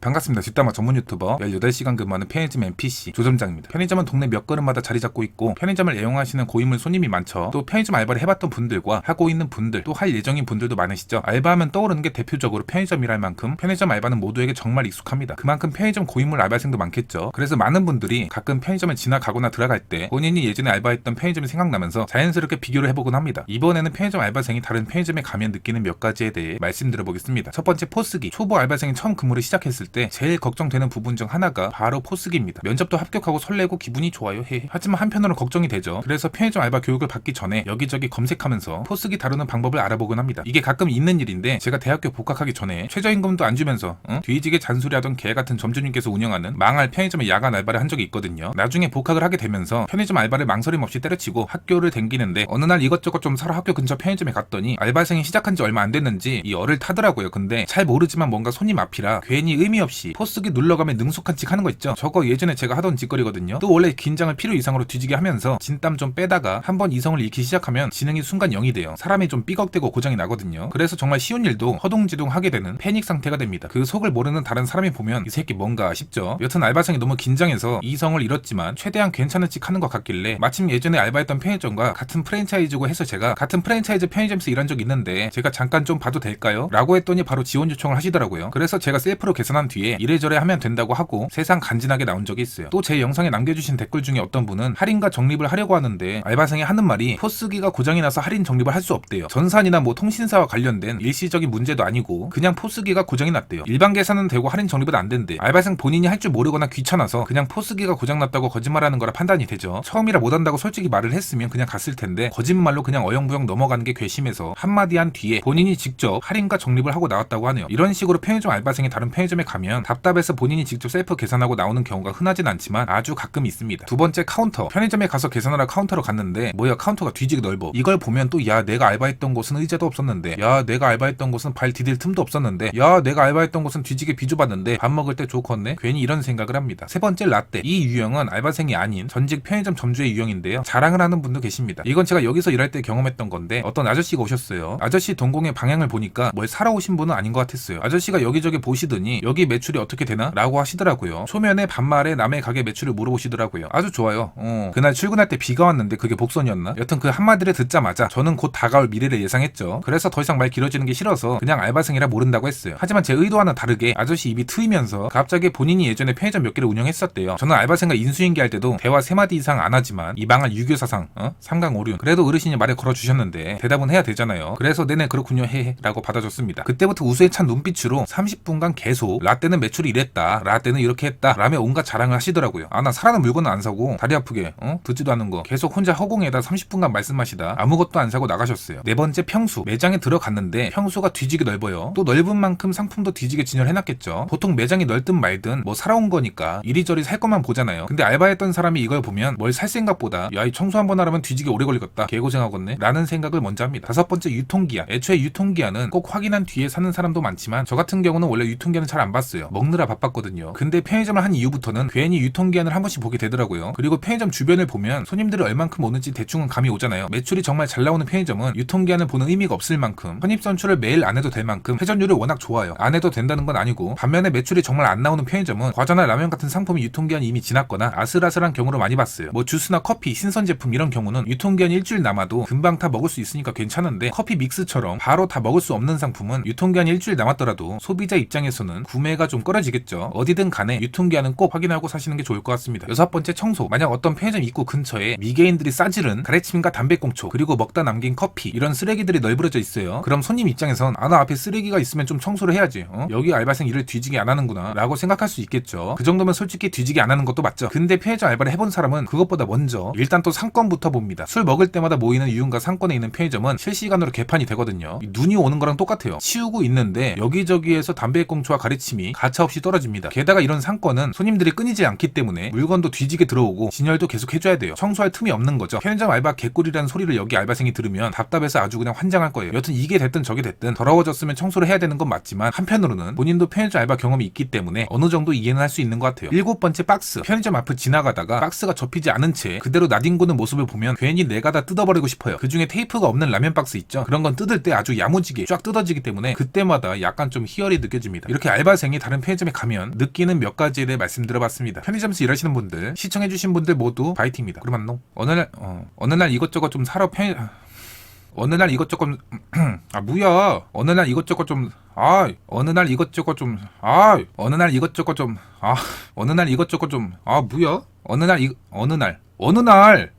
반갑습니다. 뒷담화 전문 유튜버 18시간 근무하는 편의점 NPC 조점장입니다. 편의점은 동네 몇 걸음마다 자리 잡고 있고 편의점을 애용하시는 고인물 손님이 많죠. 또 편의점 알바를 해봤던 분들과 하고 있는 분들 또 할 예정인 분들도 많으시죠. 알바하면 떠오르는 게 대표적으로 편의점이랄 만큼 편의점 알바는 모두에게 정말 익숙합니다. 그만큼 편의점 고인물 알바생도 많겠죠. 그래서 많은 분들이 가끔 편의점을 지나가거나 들어갈 때 본인이 예전에 알바했던 편의점이 생각나면서 자연스럽게 비교를 해보곤 합니다. 이번에는 편의점 알바생이 다른 편의점에 가면 느끼는 몇 가지에 대해 말씀드려보겠습니다. 첫 번째 포스기. 초보 알바생이 처음 근무를 시작했을 때 제일 걱정되는 부분 중 하나가 바로 포스기입니다. 면접도 합격하고 설레고 기분이 좋아요. 헤 하지만 한편으로는 걱정이 되죠. 그래서 편의점 알바 교육을 받기 전에 여기저기 검색하면서 포스기 다루는 방법을 알아보곤 합니다. 이게 가끔 있는 일인데 제가 대학교 복학하기 전에 최저임금도 안 주면서 응? 뒤지게 잔소리하던 개 같은 점주님께서 운영하는 망할 편의점의 야간 알바를 한 적이 있거든요. 나중에 복학을 하게 되면서 편의점 알바를 망설임 없이 때려치고 학교를 댕기는데 어느 날 이것저것 좀 사러 학교 근처 편의점에 갔더니 알바생이 시작한 지 얼마 안 됐는지 이 열을 타더라고요. 근데 잘 모르지만 뭔가 손님 앞이라 괜히 의미 없이 포스기 눌러가면 능숙한 척 하는 거 있죠. 저거 예전에 제가 하던 짓거리거든요. 또 원래 긴장을 필요 이상으로 뒤지게 하면서 진땀 좀 빼다가 한번 이성을 잃기 시작하면 지능이 순간 0이 돼요. 사람이 좀 삐걱대고 고장이 나거든요. 그래서 정말 쉬운 일도 허둥지둥 하게 되는 패닉 상태가 됩니다. 그 속을 모르는 다른 사람이 보면 이 새끼 뭔가 싶죠. 여튼 알바생이 너무 긴장해서 이성을 잃었지만 최대한 괜찮은 척 하는 것 같길래 마침 예전에 알바했던 편의점과 같은 프랜차이즈고 해서 제가 같은 프랜차이즈 편의점에서 일한 적 있는데 제가 잠깐 좀 봐도 될까요? 라고 했더니 바로 지원 요청을 하시더라고요. 그래서 제가 셀프로 계산한 뒤에 이래저래 하면 된다고 하고 세상 간지나게 나온 적이 있어요. 또 제 영상에 남겨주신 댓글 중에 어떤 분은 할인과 적립을 하려고 하는데 알바생이 하는 말이 포스기가 고장이 나서 할인 적립을 할 수 없대요. 전산이나 뭐 통신사와 관련된 일시적인 문제도 아니고 그냥 포스기가 고장이 났대요. 일반 계산은 되고 할인 적립은 안 된대. 알바생 본인이 할 줄 모르거나 귀찮아서 그냥 포스기가 고장났다고 거짓말하는 거라 판단이 되죠. 처음이라 못한다고 솔직히 말을 했으면 그냥 갔을 텐데 거짓말로 그냥 어영부영 넘어가는 게 괘씸해서 한마디 한 뒤에 본인이 직접 할인과 적립을 하고 나왔다고 하네요. 이런 식으로 편의점 알바생이 다른 편의점에 가면 답답해서 본인이 직접 셀프 계산하고 나오는 경우가 흔하진 않지만 아주 가끔 있습니다. 두 번째 카운터. 편의점에 가서 계산하러 카운터로 갔는데 뭐야 카운터가 뒤지게 넓어. 이걸 보면 또 야 내가 알바했던 곳은 의자도 없었는데 야 내가 알바했던 곳은 발 디딜 틈도 없었는데 야 내가 알바했던 곳은 뒤지게 비좁았는데 밥 먹을 때 좋겠네. 괜히 이런 생각을 합니다. 세 번째 라떼. 이 유형은 알바생이 아닌 전직 편의점 점주의 유형인데요. 자랑을 하는 분도 계십니다. 이건 제가 여기서 일할 때 경험했던 건데 어떤 아저씨가 오셨어요. 아저씨 동공의 방향을 보니까 뭘 사러 오신 분은 아닌 것 같았어요. 아저씨가 여기저기 보시더니 여기 매출이 어떻게 되나? 라고 하시더라고요. 초면에 반말에 남의 가게 매출을 물어보시더라고요. 아주 좋아요. 어. 그날 출근할 때 비가 왔는데 그게 복선이었나? 여튼 그 한마디를 듣자마자 저는 곧 다가올 미래를 예상했죠. 그래서 더 이상 말 길어지는 게 싫어서 그냥 알바생이라 모른다고 했어요. 하지만 제 의도와는 다르게 아저씨 입이 트이면서 갑자기 본인이 예전에 편의점 몇 개를 운영했었대요. 저는 알바생과 인수인계 할 때도 대화 세 마디 이상 안 하지만 이 망할 유교 사상, 어? 삼강 오륜. 그래도 어르신이 말에 걸어주셨는데 대답은 해야 되잖아요. 그래서 네네 그렇군요 헤헤라고 받아줬습니다. 그때부터 우수에 찬 눈빛으로 30분간 계속 라떼 는 매출이 이랬다, 라떼는 이렇게 했다, 라며 온갖 자랑을 하시더라고요. 아 나 사라는 물건은 안 사고 다리 아프게 어? 듣지도 않는 거 계속 혼자 허공에다 30분간 말씀하시다 아무것도 안 사고 나가셨어요. 네 번째 평수 매장에 들어갔는데 평수가 뒤지게 넓어요. 또 넓은 만큼 상품도 뒤지게 진열해놨겠죠. 보통 매장이 넓든 말든 뭐 사러 온 거니까 이리저리 살 것만 보잖아요. 근데 알바했던 사람이 이걸 보면 뭘 살 생각보다 야 이 청소 한 번 하려면 뒤지게 오래 걸리겠다 개고생하겠네 라는 생각을 먼저 합니다. 다섯 번째 유통기한 애초에 유통기한은 꼭 확인한 뒤에 사는 사람도 많지만 저 같은 경우는 원래 유통기한을 잘 안 봤어요. 먹느라 바빴거든요. 근데 편의점을 한 이후부터는 괜히 유통기한을 한 번씩 보게 되더라고요. 그리고 편의점 주변을 보면 손님들이 얼만큼 오는지 대충은 감이 오잖아요. 매출이 정말 잘 나오는 편의점은 유통기한을 보는 의미가 없을 만큼 편입선출을 매일 안 해도 될 만큼 회전율이 워낙 좋아요. 안 해도 된다는 건 아니고 반면에 매출이 정말 안 나오는 편의점은 과자나 라면 같은 상품이 유통기한이 이미 지났거나 아슬아슬한 경우로 많이 봤어요. 뭐 주스나 커피, 신선 제품 이런 경우는 유통기한이 일주일 남아도 금방 다 먹을 수 있으니까 괜찮은데 커피 믹스처럼 바로 다 먹을 수 없는 상품은 유통기한이 일주일 남았더라도 소비자 입장에서는 구매 가좀 꺼려지겠죠. 어디든 간에 유통기한은 꼭 확인하고 사시는 게 좋을 것 같습니다. 여섯 번째 청소. 만약 어떤 편의점 입구 근처에 미개인들이 싸지른 가래침과 담배꽁초 그리고 먹다 남긴 커피 이런 쓰레기들이 널브러져 있어요. 그럼 손님 입장에선 아 나 앞에 쓰레기가 있으면 좀 청소를 해야지. 어? 여기 알바생 일을 뒤지게 안 하는구나 라고 생각할 수 있겠죠. 그 정도면 솔직히 뒤지게 안 하는 것도 맞죠. 근데 편의점 알바를 해본 사람은 그것보다 먼저 일단 또 상권부터 봅니다. 술 먹을 때마다 모이는 유흥가 상권에 있는 편의점은 실시간으로 개판이 되거든요. 이 눈이 오는 거랑 똑같아요. 치우고 있는데 여기저기에서 담배꽁초와 가래침이 가차없이 떨어집니다. 게다가 이런 상권은 손님들이 끊이지 않기 때문에 물건도 뒤지게 들어오고 진열도 계속 해줘야 돼요. 청소할 틈이 없는 거죠. 편의점 알바 개꿀이라는 소리를 여기 알바생이 들으면 답답해서 아주 그냥 환장할 거예요. 여튼 이게 됐든 저게 됐든 더러워졌으면 청소를 해야 되는 건 맞지만 한편으로는 본인도 편의점 알바 경험이 있기 때문에 어느 정도 이해는 할 수 있는 것 같아요. 일곱 번째 박스. 편의점 앞을 지나가다가 박스가 접히지 않은 채 그대로 나뒹구는 모습을 보면 괜히 내가 다 뜯어버리고 싶어요. 그 중에 테이프가 없는 라면 박스 있죠. 그런 건 뜯을 때 아주 야무지게 쫙 뜯어지기 때문에 그때마다 약간 좀 희열이 느껴집니다. 이렇게 알바생이 등이 다른 편의점에 가면 느끼는 몇 가지를 말씀드려봤습니다. 편의점에서 일하시는 분들, 시청해주신 분들 모두 파이팅입니다. 그럼 안녕. 어느 날, 어, 어느 날 이것저것 좀 사러 편의, 어느 날 이것저것 아 뭐야 어느 날 이것저것 좀 아 어느 날 이것저것 좀 아 어느 날 이것저것 좀 아 어느 날 이것저것 좀 아 뭐야 어느 날 이 어느 날 어느 날